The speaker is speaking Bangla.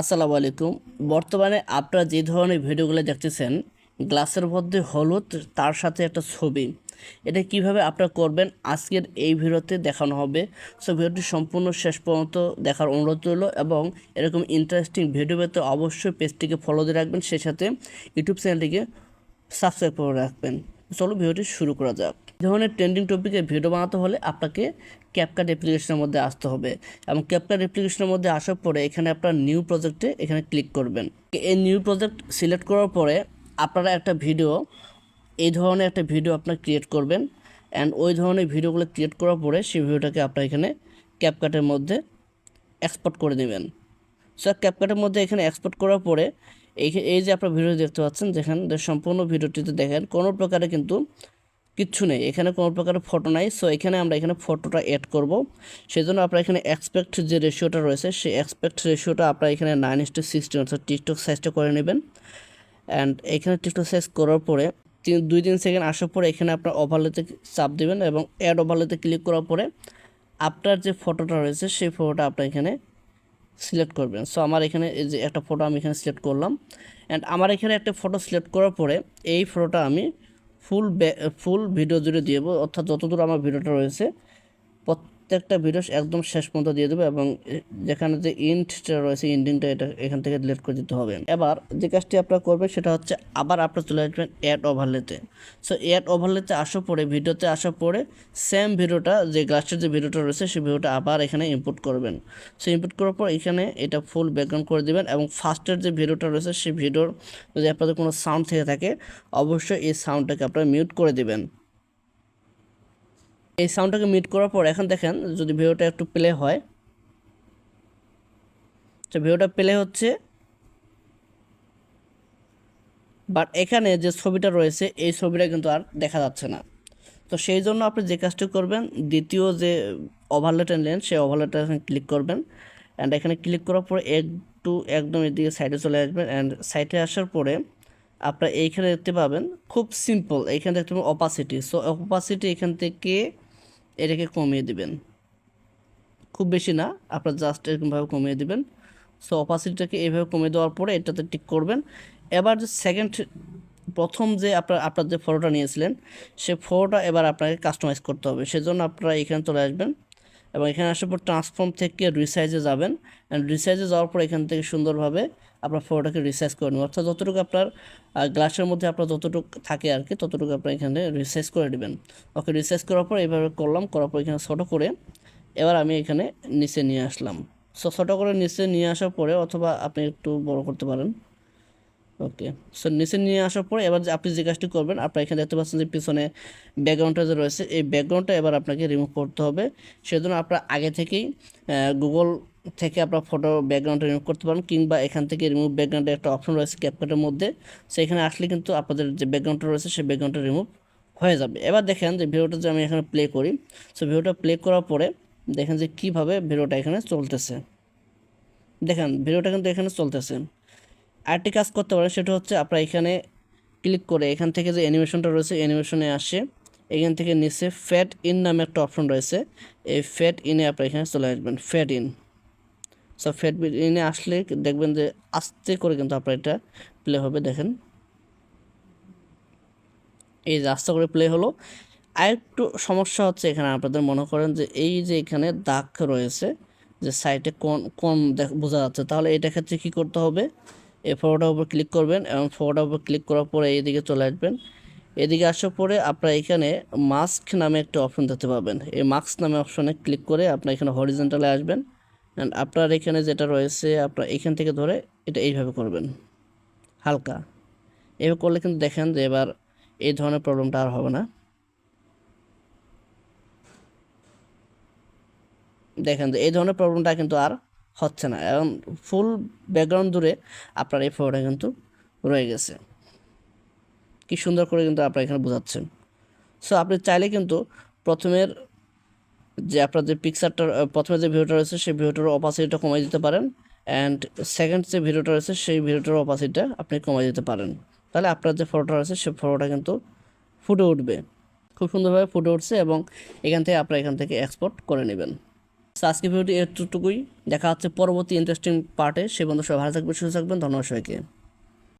আসসালামু আলাইকুম বর্তমানে আপনারা যে ধরনের ভিডিওগুলো দেখতেছেন, গ্লাসের মধ্যে হলুদ, তার সাথে একটা ছবি, এটা কীভাবে আপনারা করবেন আজকের এই ভিডিওতে দেখানো হবে। সো ভিডিওটি সম্পূর্ণ শেষ পর্যন্ত দেখার অনুরোধ রইল এবং এরকম ইন্টারেস্টিং ভিডিও পেতে অবশ্যই পেজটিকে ফলো দিয়ে রাখবেন, সেই সাথে ইউটিউব চ্যানেলটিকে সাবস্ক্রাইব করে রাখবেন। চলো ভিডিওটি শুরু করা যাক। ধরনের ট্রেন্ডিং টপিকে ভিডিও বানাতে হলে আপনাকে ক্যাপকাট অ্যাপ্লিকেশনের মধ্যে আসতে হবে। এবং ক্যাপকাট অ্যাপ্লিকেশনের মধ্যে আসার পরে এখানে আপনার নিউ প্রজেক্টে এখানে ক্লিক করবেন। এই নিউ প্রজেক্ট সিলেক্ট করার পরে আপনারা একটা ভিডিও এই ধরনের একটা ভিডিও আপনার ক্রিয়েট করবেন। অ্যান্ড ওই ধরনের ভিডিওগুলো ক্রিয়েট করার পরে সেই ভিডিওটাকে আপনার এখানে ক্যাপকাটের মধ্যে এক্সপোর্ট করে নেবেন সো ক্যাপকাটের মধ্যে এখানে এক্সপোর্ট করার পরে এই এই যে আপনার ভিডিও দেখতে পাচ্ছেন যেখানে সম্পূর্ণ ভিডিওটিতে দেখেন, কোনো প্রকারে কিন্তু কিচ্ছু নেই। এখানে কোনো প্রকারের ফটো নাই। সো এখানে আমরা এখানে ফটোটা অ্যাড করব। সেই জন্য আপনার এখানে এক্সপেক্ট যে রেশিওটা রয়েছে, সেই এক্সপেক্ট রেশিওটা আপনার এখানে নাইন ইস টু সিক্সটিন অর্থাৎ টিকটক সাইজটা করে নেবেন। অ্যান্ড এখানে টিকটক সাইজ করার পরে, তিন, দুই, তিন সেকেন্ড আসার পরে এখানে আপনার ওভারলেতে চাপ দেবেন এবং অ্যাড ওভারলেতে ক্লিক করার পরে আপনার যে ফটোটা রয়েছে, সেই ফটোটা আপনার এখানে সিলেক্ট করবেন। সো আমার এখানে এই যে একটা ফটো আমি এখানে সিলেক্ট করলাম। অ্যান্ড আমার এখানে একটা ফটো সিলেক্ট করার পরে, এই ফটোটা আমি ফুল ফুল ভিডিও জুড়ে দিয়ে অর্থাৎ যতদূর আমার ভিডিওটা রয়েছে প্রত্যেকটা ভিডিও একদম শেষ পর্যন্ত দিয়ে দেবে এবং যেখানে যে ইন্টটা রয়েছে ইন্ডিংটা এটা এখান থেকে ডিলিট করে দিতে হবে। এবার যে কাজটি আপনারা করবেন, সেটা হচ্ছে আবার আপনারা চলে আসবেন অ্যাড ওভারলেতে সো অ্যাড ওভারলেতে আসার পরে ভিডিওতে আসার পরে সেম ভিডিওটা যে গ্লাসের যে ভিডিওটা রয়েছে, সেই ভিডিওটা আবার এখানে ইনপুট করবেন। সো ইনপুট করার পর এখানে এটা ফুল ব্যাকগ্রাউন্ড করে দিবেন এবং ফার্স্টের যে ভিডিওটা রয়েছে, সেই ভিডিওর যদি আপনাদের কোনো সাউন্ড থেকে থাকে, অবশ্যই এই সাউন্ডটাকে আপনারা মিউট করে দিবেন। এই সাউন্ডটাকে মিট করার পর এখন দেখেন যদি ভিডিওটা একটু প্লে হয়, তো ভিডিওটা প্লে হচ্ছে। বাট এখানে যে ছবিটা রয়েছে, এই ছবিটা কিন্তু আর দেখা যাচ্ছে না। তো সেই জন্য আপনি যে কাজটি করবেন, দ্বিতীয় যে ওভারলেট লেন সেই ওভারলেটটা ক্লিক করবেন। অ্যান্ড এখানে ক্লিক করার পরে একটু একদম এদিকে সাইডে চলে আসবেন। অ্যান্ড সাইডে আসার পরে আপনার এইখানে দেখতে পাবেন, খুব সিম্পল এইখানে দেখতে পাবেন অপাসিটি সো অপাসিটি এখান থেকে এটাকে কমিয়ে দিবেন। খুব বেশি না, আপনার জাস্ট এরকমভাবে কমিয়ে দিবেন। সো অপাসিটিটাকে এইভাবে কমিয়ে দেওয়ার পরে এটাতে টিক করবেন। এবার যে সেকেন্ড প্রথম যে আপনার আপনার যে ফটোটা নিয়েছিলেন, সে ফটোটা এবার আপনাকে কাস্টমাইজ করতে হবে। সেজন্য আপনারা এখানে চলে আসবেন। এবং এখানে আসার পর ট্রান্সফর্ম থেকে রিসাইজে যাবেন। অ্যান্ড রিসাইজে যাওয়ার পর এখান থেকে সুন্দরভাবে আপনার ফটোটাকে রিসাইজ করে নেবেন। অর্থাৎ যতটুকু আপনার গ্লাসের মধ্যে আপনার যতটুকু থাকে আর কি, ততটুকু আপনার এখানে রিসাইজ করে নেবেন। ওকে রিসাইজ করার পর এইভাবে করলাম, করার পর এখানে ছোটো করে এবার আমি এখানে নিচে নিয়ে আসলাম। সো ছোটো করে নিচে নিয়ে আসার পরে অথবা আপনি একটু বড় করতে পারেন। ওকে সো নিচে নিয়ে আসার পরে এবার যে আপনি যে কাজটি করবেন, আপনার এখানে দেখতে পাচ্ছেন যে পিছনে ব্যাকগ্রাউন্ডটা যে রয়েছে, এই ব্যাকগ্রাউন্ডটা এবার আপনাকে রিমুভ করতে হবে। সেজন্য আপনার আগে থেকেই গুগল থেকে আপনার ফটো ব্যাকগ্রাউন্ডটা রিমুভ করতে পারেন, কিংবা এখান থেকে রিমুভ ব্যাকগ্রাউন্ডে একটা অপশন রয়েছে ক্যাপকাটের মধ্যে। সেখানে আসলে কিন্তু আপনাদের যে ব্যাকগ্রাউন্ডটা রয়েছে, সেই ব্যাকগ্রাউন্ডটা রিমুভ হয়ে যাবে। এবার দেখেন যে ভিডিওটা যে আমি এখানে প্লে করি। সো ভিডিওটা প্লে করার পরে দেখেন যে কীভাবে ভিডিওটা এখানে চলতেছে। দেখেন, ভিডিওটা কিন্তু এখানে চলতেছে। আরেকটি কাজ করতে পারেন সেটা হচ্ছে আপনার এখানে ক্লিক করে এখান থেকে যে অ্যানিমেশনটা রয়েছে, অ্যানিমেশনে আসে, এখান থেকে নিচে ফ্যাট ইন নামে একটা অপশন রয়েছে, এই ফ্যাট ইনে আপনার এখানে চলে আসবেন ফ্যাট ইন সো ফ্যাট ইনে আসলে দেখবেন যে আস্তে করে কিন্তু আপনার এটা প্লে হবে, দেখেন। এই যে আস্তে করে প্লে হলো। আরেকটু সমস্যা হচ্ছে এখানে, আপনাদের মনে করেন যে এই যে এখানে দাগ রয়েছে, যে সাইটে কোন কোন দেখ- বোঝা যাচ্ছে, তাহলে এটা ক্ষেত্রে কী করতে হবে? এই ফটোটার উপর ক্লিক করবেন এবং ফটোটার উপর ক্লিক করার পরে এইদিকে চলে আসবেন। এদিকে আসার পরে আপনারা এখানে মাস্ক নামে একটা অপশন দেখতে পাবেন। এই মাস্ক নামে অপশনে ক্লিক করে আপনার এখানে হরিজেন্টালে আসবেন। অ্যান্ড আপনার এখানে যেটা রয়েছে, আপনার এখান থেকে ধরে এটা এইভাবে করবেন। হালকা। এভাবে করলে কিন্তু দেখেন যে এবার এই ধরনের প্রবলেমটা আর হবে না। দেখেন যে এই ধরনের প্রবলেমটা কিন্তু আর হচ্ছে না। এবং ফুল ব্যাকগ্রাউন্ড দূরে আপনার এই ফটোটা কিন্তু রয়ে গেছে। কি সুন্দর করে কিন্তু আপনার এখানে বোঝাচ্ছেন। সো আপনি চাইলে কিন্তু প্রথমের যে আপনার যে পিকচারটা প্রথমে যে ভিডিওটা রয়েছে, সেই ভিডিওটার অপাসিটিটা কমাই দিতে পারেন অ্যান্ড সেকেন্ড যে ভিডিওটা রয়েছে, সেই ভিডিওটার অপাসিটিটা আপনি কমাই দিতে পারেন। তাহলে আপনার যে ফটোটা রয়েছে সেই ফটোটা কিন্তু ফুটে উঠবে। খুব সুন্দরভাবে ফুটে উঠছে এবং এখান থেকে আপনার এখান থেকে এক্সপোর্ট করে নেবেন। আজকে ভিডিওটি এতটুকুই। দেখা হচ্ছে পরবর্তী ইন্টারেস্টিং পার্টে সে বন্ধু সবাই ভালো থাকবেন, সুস্থ থাকবেন। ধন্যবাদ সবাইকে।